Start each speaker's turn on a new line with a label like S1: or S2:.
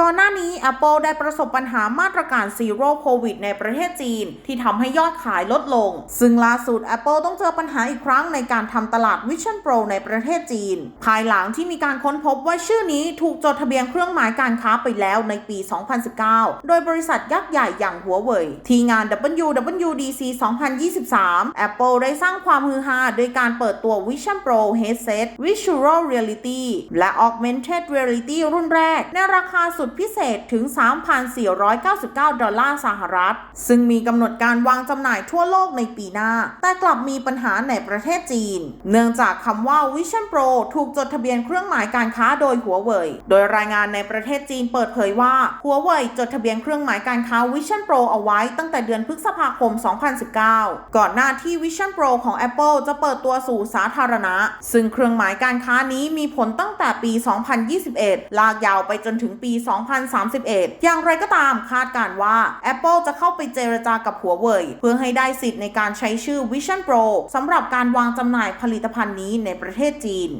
S1: ก่อนหน้านี้ Apple ได้ประสบปัญหามาตรการ Zero Covid ในประเทศจีน ที่ทำให้ยอดขายลดลง ซึ่งล่าสุด Apple ต้องเจอปัญหาอีกครั้งในการทำตลาด Vision Pro ในประเทศจีน ภายหลังที่มีการค้นพบว่าชื่อนี้ถูกจดทะเบียนเครื่องหมายการค้าไปแล้วในปี 2019 โดยบริษัทยักษ์ใหญ่อย่างหัวเว่ยที่งาน WWDC 2023 Apple ได้สร้างความฮือฮาโดยการเปิดตัว Vision Pro Headset Visual Reality และ Augmented Reality รุ่นแรกในราคาสุดพิเศษถึง 3,499 ดอลลาร์สหรัฐ ซึ่งมีกำหนดการวางจำหน่ายทั่วโลกในปีหน้า แต่กลับมีปัญหาในประเทศจีน เนื่องจากคำว่า Vision Pro ถูกจดทะเบียนเครื่องหมายการค้าโดยหัวเว่ย โดยรายงานในประเทศจีนเปิดเผยว่าหัวเว่ยจดทะเบียนเครื่องหมายการค้า Vision Pro เอาไว้ตั้งแต่เดือนพฤษภาคม 2019 ก่อนหน้าที่ Vision Pro ของ Apple จะเปิดตัวสู่สาธารณะ ซึ่งเครื่องหมายการค้านี้มีผลตั้งแต่ปี 2021 ลากยาวไปจนถึงปี2031 อย่างไรก็ตามคาดการว่า Apple จะเข้าไปเจรจากับหัวเว่ยเพื่อให้ได้สิทธิ์ในการใช้ชื่อ Vision Pro สำหรับการวางจำหน่ายผลิตภัณฑ์นี้ในประเทศจีน